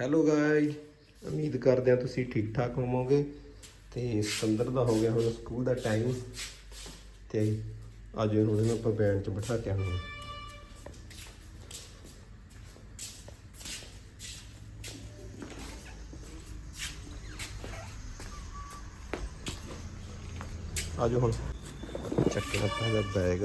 Hello guys ਉਮੀਦ ਕਰਦੇ ਹਾਂ ਤੁਸੀਂ ਠੀਕ ਠਾਕ ਹੋਵੋਗੇ ਤੇ ਸਿਕੰਦਰ ਦਾ ਹੋ ਗਿਆ ਹੁਣ ਸਕੂਲ ਦਾ ਟਾਈਮ ਤੇ ਅੱਜ ਹੁਣ ਇਹਨੂੰ ਆਪਾਂ ਬੈਂਡ 'ਚ ਬਿਠਾ ਕੇ ਆਉਣਾ ਆਜੋ ਹੁਣ ਚੱਕਣਾ ਪੈਗਾ ਬੈਗ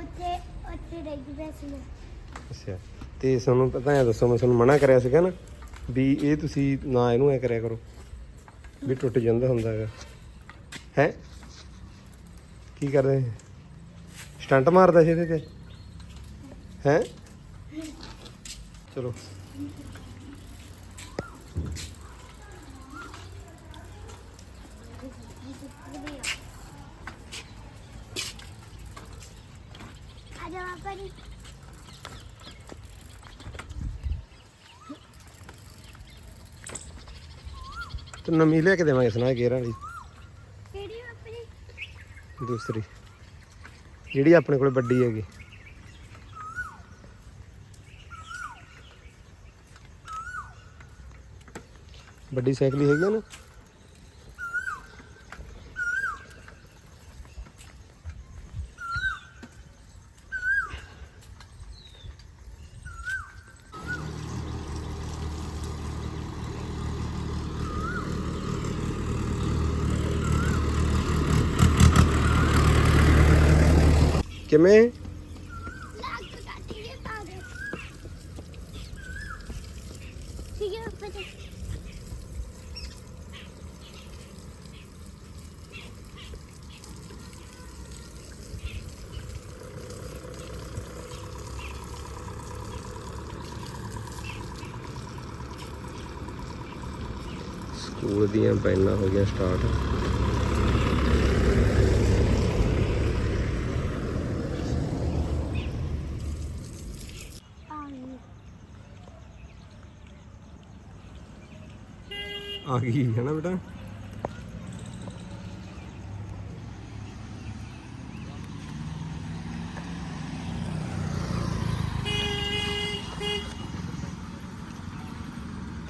ਉੱਥੇ ਉੱਥੇ ਡਿੱਗ ਗਿਆ ਸੀ ਮੈਂ। ਅੱਛਾ। ਤੇ ਤੁਹਾਨੂੰ ਪਤਾ ਹੈ ਦੱਸੋ, ਮੈਂ ਤੁਹਾਨੂੰ ਮਨਾ ਕਰਿਆ ਸੀਗਾ ਨਾ ਵੀ ਇਹ ਤੁਸੀਂ ਨਾ ਇਹਨੂੰ ਐ ਕਰਿਆ ਕਰੋ, ਵੀ ਟੁੱਟ ਜਾਂਦਾ ਹੁੰਦਾ ਹੈਗਾ। ਹੈ? ਕੀ ਕਰਦੇ? ਸਟੰਟ ਮਾਰਦਾ ਸੀ ਇਹਦੇ ਤੇ? ਹੈ? ਚਲੋ। ਵਾਰੀ। ਤੇ ਨਵੀਂ ਲੈ ਕੇ ਦੇਵਾਂਗੇ ਸੁਣਾ ਗੇਰਾਂ ਵਾਲੀ। ਕਿਹੜੀ ਆਪਣੀ? ਦੂਸਰੀ। ਜਿਹੜੀ ਆਪਣੇ ਕੋਲ ਵੱਡੀ ਹੈਗੀ। ਵੱਡੀ ਸਾਈਕਲ ਹੈਗੀ ਆ ਨਾ। ਕਿਵੇਂ? ਸਕੂਲ ਦੀਆਂ ਪੈਨਾਂ ਹੋ ਗਈਆਂ ਸਟਾਰਟ ਆ ਗਈ, ਹੈ ਨਾ ਬੇਟਾ?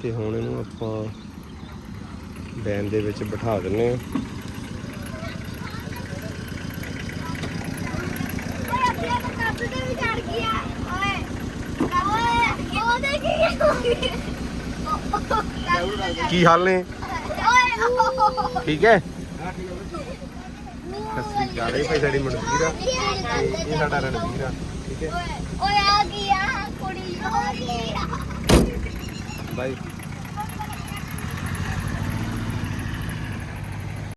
ਤੇ ਹੁਣ ਇਹਨੂੰ ਆਪਾਂ ਵੈਨ ਦੇ ਵਿੱਚ ਬਿਠਾ ਦਿੰਨੇ ਆ ਓਏ ਆਪਣੇ ਕੱਪ ਤੇ ਵੀ ਚੜ ਗਿਆ ਓਏ ਓਏ ਉਹ ਦੇਖੀ ਕੀ ਹਾਲ ਨੇ? ਠੀਕ ਹੈ? ਸਸਰੀ ਇਹ ਭਾਈ ਸਾਡੀ ਮਨਵੀਰ ਆ। ਇਹ ਸਾਡਾ ਰਣਵੀਰ ਆ ਠੀਕ ਹੈ? ਓਏ ਆ ਗਈ ਆ ਕੁੜੀ ਬਾਈ